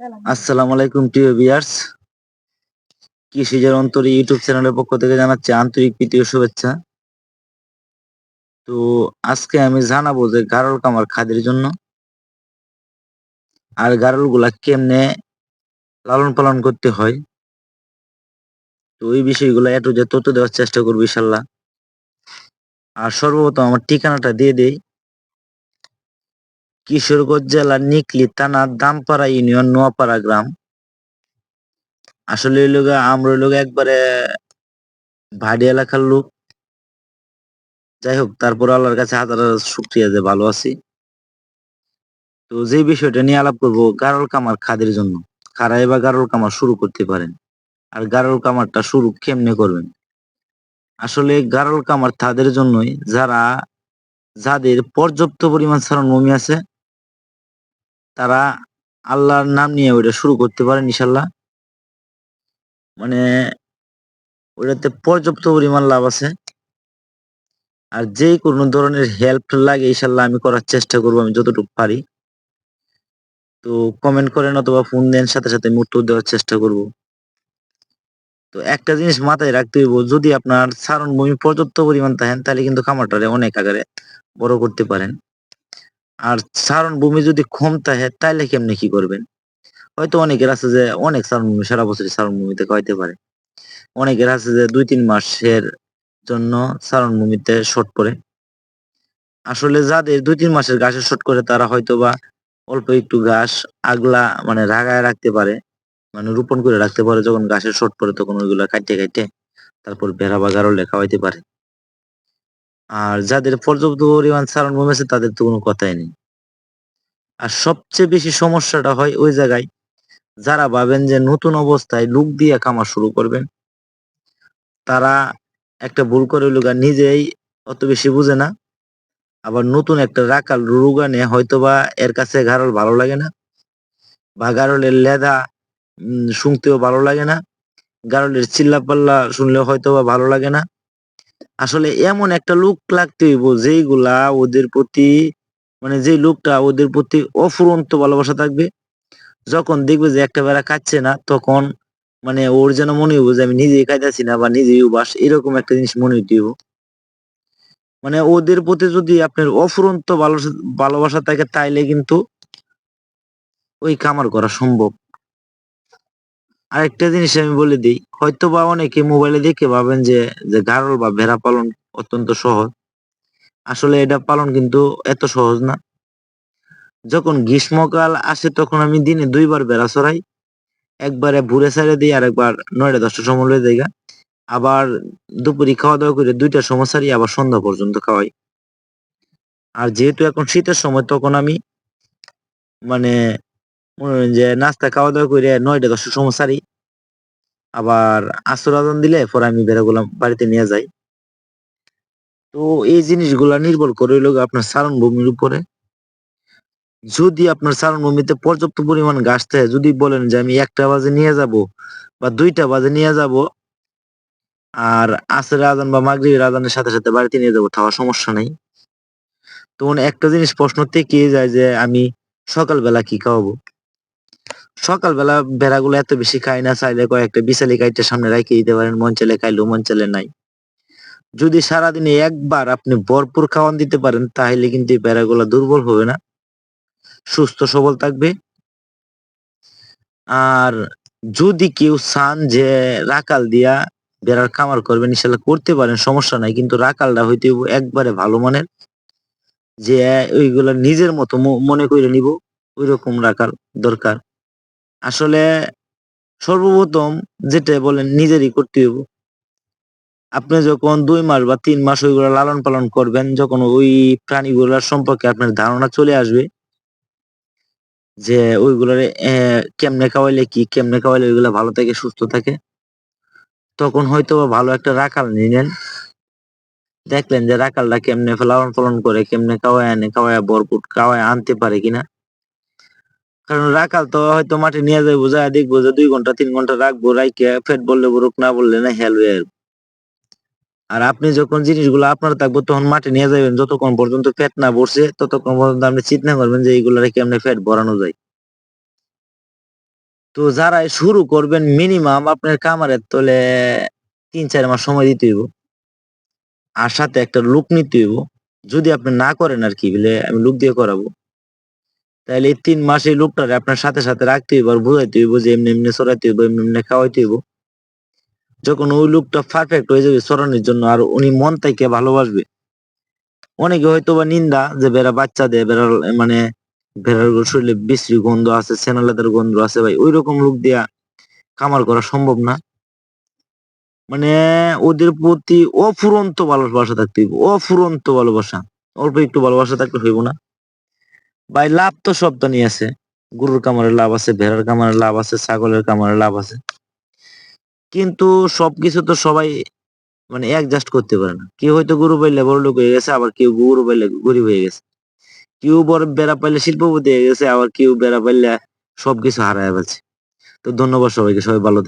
আসসালামু আলাইকুম, প্রিয় ভিউয়ার্স কৃষিজের অন্তরে ইউটিউব চ্যানেলের পক্ষ থেকে জানাচ্ছি আন্তরিক প্রীতি ও শুভেচ্ছা। তো আজকে আমি জানাব যে গারল কামার খাদের জন্য আর গারলগুলা কেমনে লালন পালন করতে হয়। তো ওই বিষয়গুলো একটু যে তথ্য দেওয়ার চেষ্টা করব ইনশাল্লাহ। আর সর্বপ্রথম আমার ঠিকানাটা দিয়ে দেই। কিশোরগঞ্জ জেলার নিকলি থানা দামপাড়া ইউনিয়ন, নোয়াপাড়া গ্রাম। আসলে লোক, আমরা লোক একবারে ভাড়ি এলাকার লোক। যাই হোক, তারপর আল্লাহর কাছে হাজার শুক্রিয়া যে ভালো আছি। তো যে বিষয়টা নিয়ে আলাপ করব, গারল কামার খাদের জন্য। খারাই বা গারল কামার শুরু করতে পারেন? আর গারল কামারটা শুরু কেমনে করবেন? আসলে গারল কামার তাদের জন্যই যারা, যাদের পর্যাপ্ত পরিমাণ সারণ ভূমি আছে তারা আল্লাহর নাম নিয়ে ওইটা শুরু করতে পারেন ইনশাল্লাহ মানে ওইটাতে পর্যাপ্ত পরিমাণ লাভ আছে। আর যে কোনো ধরনের হেল্প লাগে ইনশাল্লাহ আমি করার চেষ্টা করব, আমি যতটুকু পারি। তো কমেন্ট করেন অথবা ফোন দেন, সাথে সাথে আমি উত্তর দেওয়ার চেষ্টা করব। তো একটা জিনিস মাথায় রাখতে হইব, যদি আপনার সারণ ভূমি পর্যাপ্ত পরিমাণ থাকেন, তাহলে কিন্তু খামারটারে অনেক আকারে বড় করতে পারেন। আর সারণ ভূমি যদি কম থাকে তাহলে কেমনে কি করবেন? হয়তো অনেকের আছে যে, অনেক সারণ ভূমি সারা বছরই সারণ ভূমিতে খাইতে পারে। অনেকের আছে যে দুই তিন মাসের জন্য সারণ ভূমিতে শর্ট পড়ে। আসলে যাদের দুই তিন মাসের গাছের শর্ট করে, তারা হয়তো বা অল্প একটু ঘাস আগলা মানে রাগায় রাখতে পারে। মানে রোপণ করে রাখতে পারে, যখন গাছের শর্ট পড়ে, তখন ওইগুলা কাটতে কাটতে তারপর বেড়া বা গারলে খাওয়াইতে পারে। আর যাদের পর্যাপ্ত পরিমাণ সারণ ভূমি আছে, তাদের তো কোনো কথাই নেই। আর সবচেয়ে বেশি সমস্যাটা হয় ওই জায়গায় যারা ভাবেন যে নতুন অবস্থায় লুক দিয়ে কামা শুরু করবেন, তারা একটা ভুল করে লোক নিজেই অত বেশি বুঝে না। আবার নতুন একটা রাকাল রুগানে হয়তোবা এর কাছে গারল ভালো লাগে না, বা গারলের লেদা শুনতেও ভালো লাগে না, গারলের চিল্লা পাল্লা শুনলেও হয়তো বা ভালো লাগে না। আসলে এমন একটা লুক লাগতে হইব, যেইগুলা ওদের প্রতি মানে যে লোকটা ওদের প্রতি অফুরন্ত ভালোবাসা থাকবে। যখন দেখবে যে একটা বেড়া কাচ্ছে না, তখন মানে ওর যেন মনে হইব যে আমি নিজেই খাইতেছি না বা নিজেই উবাস, এরকম একটা জিনিস মনে হইতে মানে ওদের প্রতি যদি আপনার অফুরন্ত ভালোবাসা ভালোবাসা থাকে, তাইলে কিন্তু ওই কামার করা সম্ভব। আরেকটা জিনিস আমি বলে দিই হয়তো বা অনেকে মোবাইলে দেখে ভাবেন যে যে গারল বা ভেড়া পালন অত্যন্ত সহজ। আসলে এটা পালন কিন্তু এত সহজ না। যখন গ্রীষ্মকাল আসে তখন আমি দিনে দুইবার বেড়া চড়াই, একবারে ভোরে দিই আর একবার নয়টা দশটার সময় লয়ে গা। আবার দুপুরে খাওয়া দাওয়া করে দুইটার সময় সারি আবার সন্ধ্যা পর্যন্ত খাওয়াই। আর যেহেতু এখন শীতের সময়, তখন আমি মানে যে নাস্তা খাওয়া দাওয়া করে নয়টা দশটার সময় সারি। আবার আসর আজান দিলে পরে আমি বেড়াগুলাম বাড়িতে নিয়ে যাই। তো এই জিনিসগুলা নির্ভর করে হইল আপনার সারণ ভূমির উপরে। যদি আপনার সারণ ভূমিতে পর্যাপ্ত পরিমাণ ঘাস থাকে, যদি বলেন যে আমি একটা বাজে নিয়ে যাব বা দুইটা বাজে নিয়ে যাব, আর আসরের আজান বা মাগরিবের আজানের সাথে সাথে বাড়িতে নিয়ে যাব তাও সমস্যা নেই। তখন একটা জিনিস প্রশ্ন থেকে যায় যে আমি সকালবেলা কি খাওয়াবো? সকালবেলা ভেড়াগুলো এত বেশি খায় না, চাইলে কয়েকটা বিশালি কাইটটা সামনে রেখে দিতে পারেন, মন চাইলে খাইলো মন চাইলে নাই। যদি সারাদিনে একবার আপনি ভরপুর খাওয়ান দিতে পারেন, তাহলে কিন্তু এই ভেড়াগুলো দুর্বল হবে না। সুস্থ, সবল থাকবে। আর যদি কেউ চান যে রাকাল দিয়া বেড়ার খামার করবেন ইনশাল্লাহ করতে পারেন, সমস্যা নাই। কিন্তু রাকালটা হইতে একবারে ভালো মানের, যে ওইগুলা নিজের মতো মনে করে নিব ওই রকম রাখার দরকার। আসলে সর্বপ্রথম যেটা বলেন নিজেরই করতে হইব। আপনি যখন দুই মাস বা তিন মাস ওইগুলা লালন পালন করবেন, যখন ওই প্রাণীগুলার সম্পর্কে আপনার ধারণা চলে আসবে, যে ওইগুলার কেমনে খাওয়াইলে কি, কেমনে খাওয়াইলে ওইগুলা ভালো থাকে, সুস্থ থাকে, তখন হয়তো ভালো একটা রাখাল নিলেন দেখলেন যে রাখালটা কেমনে লালন পালন করে, কেমনে খাওয়ায় আনে, খাওয়ায় ভরপুর, খাওয়ায় আনতে পারে কিনা। কারণ রাখাল তো হয়তো মাঠে নিয়ে যাব যা দেখব যে দুই ঘণ্টা, তিন ঘণ্টা রাখব রাইকে ফেট বললে বরুক, না বললে না, হেল আর আপনি যখন জিনিসগুলো আপনার থাকব, তখন মাঠে নিয়ে যাবেন যতক্ষণ পর্যন্ত ফ্যাট না বসে ততক্ষণ পর্যন্ত আপনি চিন্তা করবেন যে এইগুলা রেখে আপনি ফ্যাট ভরানো যায়। তো যারা শুরু করবেন মিনিমাম আপনার কামারের তলে তিন, চার মাস সময় দিতে হইব। আর সাথে একটা লুক নিতে হইব। যদি আপনি না করেন আর কি, বলে আমি লুক দিয়ে করাবো। তাহলে তিন মাস এই লোকটারে আপনার সাথে সাথে রাখতে হইব আর বুঝাইতে হইব যে এমনি এমনি চড়াইতে হইব, এমনি এমনি খাওয়াইতে হইব। যখন ওই লোকটা পারফেক্ট হয়ে যাবে চড়ানোর জন্য আর উনি মন থেকে ভালোবাসবে। অনেকে হয়তো বা নিন্দা যে বেড়া বাচ্চা দেয় বেড়ার মানে ভেড়ার শরীরে বিশ্রী গন্ধ আছে, সেনালেদার গন্ধ আছে, ভাই ওই রকম লোক দিয়া কামার করা সম্ভব না। মানে ওদের প্রতি অফুরন্ত ভালোবাসা থাকতে হইব, অফুরন্ত ভালোবাসা। অল্প একটু ভালোবাসা থাকলে হইব না। ভাই, লাভ তো তো নিয়ে আছে। গরুর কামারে লাভ আছে, ভেড়ার কামারে লাভ আছে, ছাগলের কামারে লাভ আছে। কিন্তু সবকিছু তো সবাই মানে অ্যাডজাস্ট করতে পারে না। কেউ হয়তো গরু পাইলে বড় লোক হয়ে গেছে, আবার কেউ গরু পাইলে গরিব হয়ে গেছে। কেউ বড় বেড়া পাইলে শিল্পপতি হয়ে গেছে, আবার কেউ বেড়া পাইলে সবকিছু হারায় ফেলছে। তো ধন্যবাদ সবাইকে, সবাই ভালো।